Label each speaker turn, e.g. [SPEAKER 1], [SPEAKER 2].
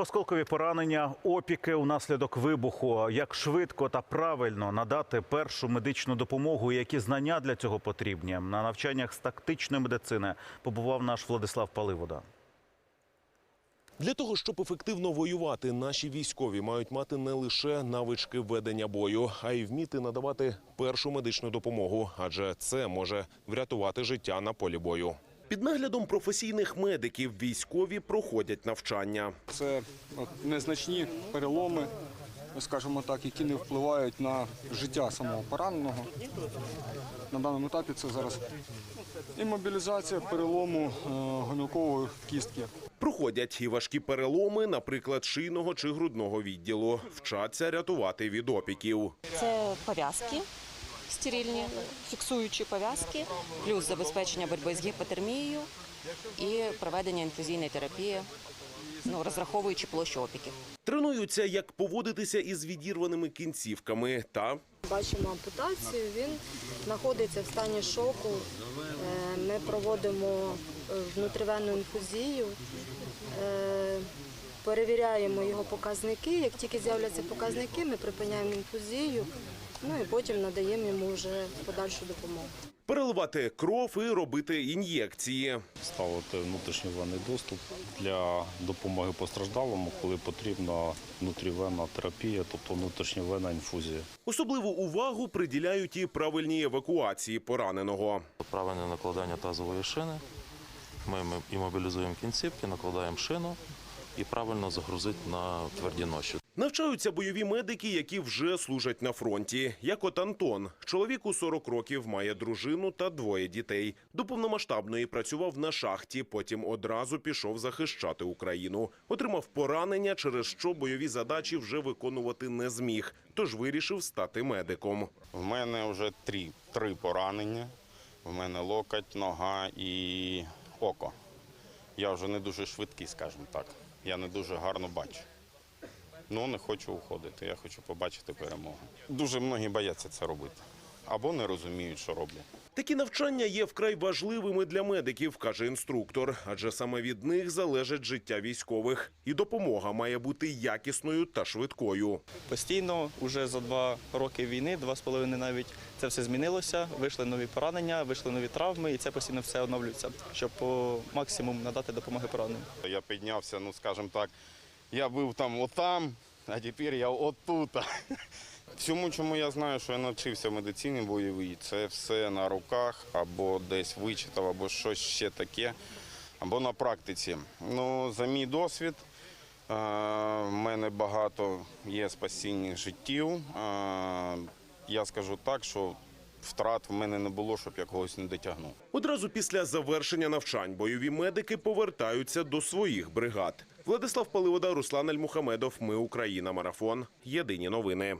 [SPEAKER 1] Осколкові поранення, опіки унаслідок вибуху. Як швидко та правильно надати першу медичну допомогу, і які знання для цього потрібні. На навчаннях з тактичної медицини побував наш Владислав Паливода.
[SPEAKER 2] Для того, щоб ефективно воювати, наші військові мають мати не лише навички ведення бою, а й вміти надавати першу медичну допомогу, адже це може врятувати життя на полі бою. Під наглядом професійних медиків військові проходять навчання.
[SPEAKER 3] Це незначні переломи, скажімо так, які не впливають на життя самого пораненого. На даному етапі це зараз імобілізація перелому е, гомілкової кістки.
[SPEAKER 2] Проходять і важкі переломи, наприклад, шийного чи грудного відділу. Вчаться рятувати від опіків.
[SPEAKER 4] Це пов'язки стерильні, фіксуючі пов'язки, плюс забезпечення боротьби з гіпотермією і проведення інфузійної терапії, ну, розраховуючи площу опіків.
[SPEAKER 2] Тренуються, як поводитися із відірваними кінцівками та
[SPEAKER 5] Бачимо ампутацію, він знаходиться в стані шоку. Е, Ми проводимо е, внутрівенну інфузію, е, перевіряємо його показники. Як тільки з'являться показники, ми припиняємо інфузію, ну і потім надаємо йому вже подальшу допомогу.
[SPEAKER 2] переливати кров і робити ін'єкції.
[SPEAKER 6] ставити внутрішньовенний доступ для допомоги постраждалому, коли потрібна внутрівенна терапія, тобто внутрішньовенна інфузія.
[SPEAKER 2] Особливу увагу приділяють і правильній евакуації пораненого.
[SPEAKER 7] правильне накладання тазової шини. Ми ми імобілізуємо кінцівки, накладаємо шину і правильно загрузити на тверді ноші.
[SPEAKER 2] Навчаються бойові медики, які вже служать на фронті. Як от Антон, чоловіку 40 років, має дружину та двоє дітей. До повномасштабної працював на шахті, потім одразу пішов захищати Україну. Отримав поранення, через що бойові задачі вже виконувати не зміг, тож вирішив стати медиком.
[SPEAKER 8] В мене вже три, три поранення. В мене локоть, нога і око. Я вже не дуже швидкий, скажімо так. Я не дуже гарно бачу. Ну, не хочу уходити, я хочу побачити перемогу. Дуже многі бояться це робити. Або не розуміють, що роблять.
[SPEAKER 2] Такі навчання є вкрай важливими для медиків, каже інструктор, адже саме від них залежить життя військових, і допомога має бути якісною та швидкою.
[SPEAKER 9] Постійно, уже за два роки війни, два з половиною навіть це все змінилося. Вийшли нові поранення, вийшли нові травми, і це постійно все оновлюється, щоб по максимум надати допомоги пораненим.
[SPEAKER 8] Я піднявся, ну скажімо так, я був там отам, а тепер я отут. Всьому, чому я знаю, що я навчився в медицині бойовій, це все на руках або десь вичитав, або щось ще таке, або на практиці. Ну, за мій досвід, е, в мене багато є спасіння життів. Е, Я скажу так, що втрат в мене не було, щоб я когось не дотягнув.
[SPEAKER 2] Одразу після завершення навчань бойові медики повертаються до своїх бригад. Владислав Паливода, Руслан Альмухамедов. Ми Україна. Марафон. Єдині новини.